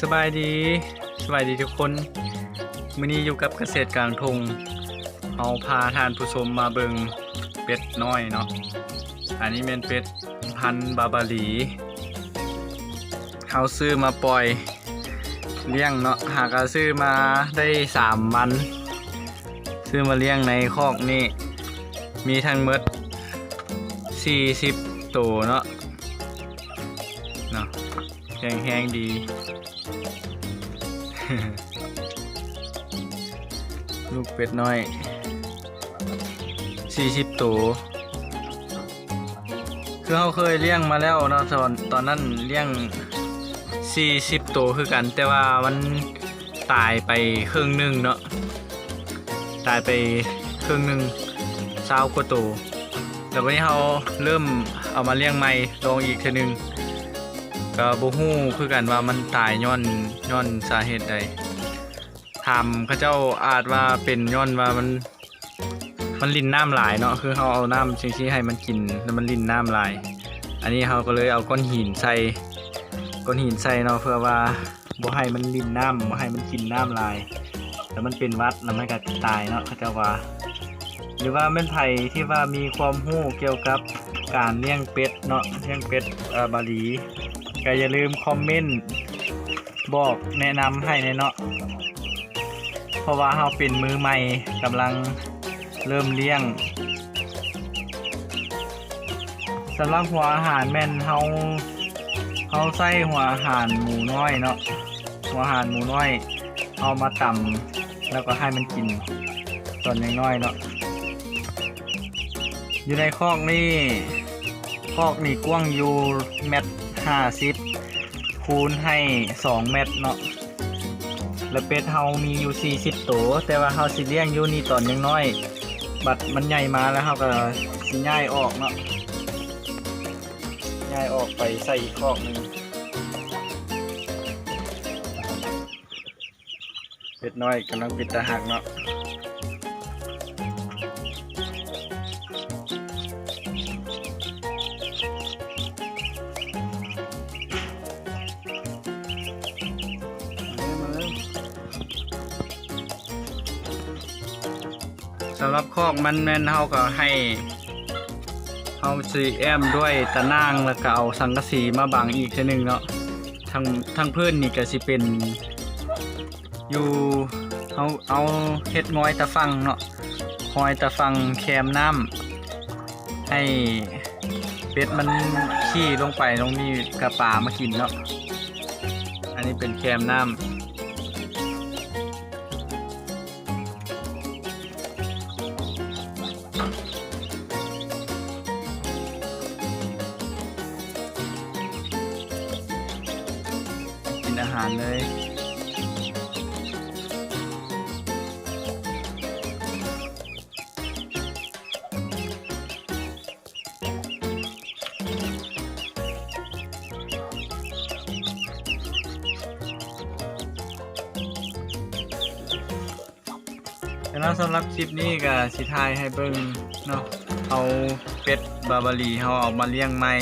สบายดีสบายดีทุกคนมื้อนี้อยู่กับเกษตรกลางทงเอาพาทานผู้ชมมาเบิงเป็ดน้อยเนาะอันนี้เป็นเป็ดพันบาบาลีเขาซื้อมาปล่อยเลี้ยงเนาะหากเอาซื้อมาได้สามวัน ซื้อมาเลี้ยงในคอกนี่มีทั้งหมด40ตัวเนาะ แข็งแรงดี ลูกเป็ดน้อย 40 ตัว คือเขาเคยเลี้ยงมาแล้วเนาะตอนตอนนั้นเลี้ยง 40 ตัวคือกัน แต่ว่ามันตายไปครึ่งหนึงเนาะ ตายไปครึ่งหนึงเศร้ากว่าตัวแล้ววันนี้เขาเริ่มเอามาเลี้ยงใหม่ลองอีกทีนึง ก็บ่ฮู้คือกันว่ามันตายย้อนย้อนสาเหตุใดถามเขาเจ้าอาจว่าเป็นย้อนว่ามัน มันลินน้ำหลายเนาะคือเขาเอาน้ำชิงๆให้มันกินแล้วมันลินน้ำหลาย อันนี้เขาก็เลยเอาก้อนหินใส่ก้อนหินใส่เนาะเพื่อว่าบ่ให้มันลินน้ำบ่ให้มันกินน้ำลาย แล้วมันเป็นวัดแล้วมันก็ตายเนาะเขาเจ้าว่า หรือว่าเป็นไผ่ที่ว่ามีความรู้เกี่ยวกับการเลี้ยงเป็ดเนาะเลี้ยงเป็ดบาหลี ก็อย่าลืมคอมเมนต์บอกแนะนำให้เนาะเพราะว่าเราเป็นมือใหม่กำลังเริ่มเลี้ยงสำหรับหัวอาหารแม่นเฮาเฮาใส่หัวอาหารหมูน้อยเนาะหัวอาหารหมูน้อยเอามาตำแล้วก็ให้มันกินตอนน้อยๆเนาะอยู่ในคอกนี่คอกนี่กว้างอยู่เมต ห้าสิบคูณให้สองเมตรเนาะแล้วเป็ดเฮามีอยู่40ตัวแต่ว่าเฮาสิเลี้ยงอยู่นี่ตอนยังน้อย บัดมันใหญ่มาแล้วเฮาก็สิย้ายออกเนาะย้ายออกไปใส่อีกคอกหนึงเป็ดน้อยกำลังปิดตาหักเนาะ สำหรับคอกมันแม่นเฮาก็ให้เฮาสีแอมด้วยตะนางแล้วก็เอาสังกะสีมาบังอีกเทีนึงเนาะทางทางพื้นนี่ก็สิเป็นอยู่เฮาเอาเฮ็ดง้อยตะฟังเนาะหอยตะฟังแคมน้ำให้เป็ดมันขี้ลงไปลงมีกระปามากินเนาะอันนี้เป็นแคมน้ำ อาหารเลยแล้วสำหรับคลิปนี้ก็สิทายให้เบิ่งเนาะเอาเป็ดบาบารีเฮาเอามาเลี้ยงใหม่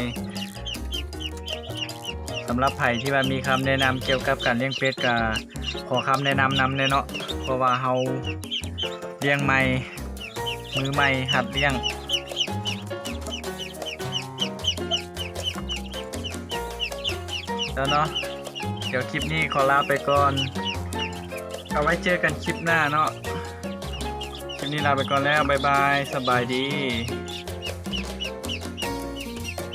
สำหรับไผ่ที่ว่ามีคำแนะนำเกี่ยวกับการเลี้ยงเป็ดก็ขอคำแนะนำนำแน่เนาะเพราะว่าเฮาเลี้ยงใหม่มือใหม่หัดเลี้ยง แล้วเนาะเดี๋ยวคลิปนี้ขอลาไปก่อน เอาไว้เจอกันคลิปหน้าเนาะคลิปนี้ลาไปก่อนแล้ว บ๊ายบาย สบายดี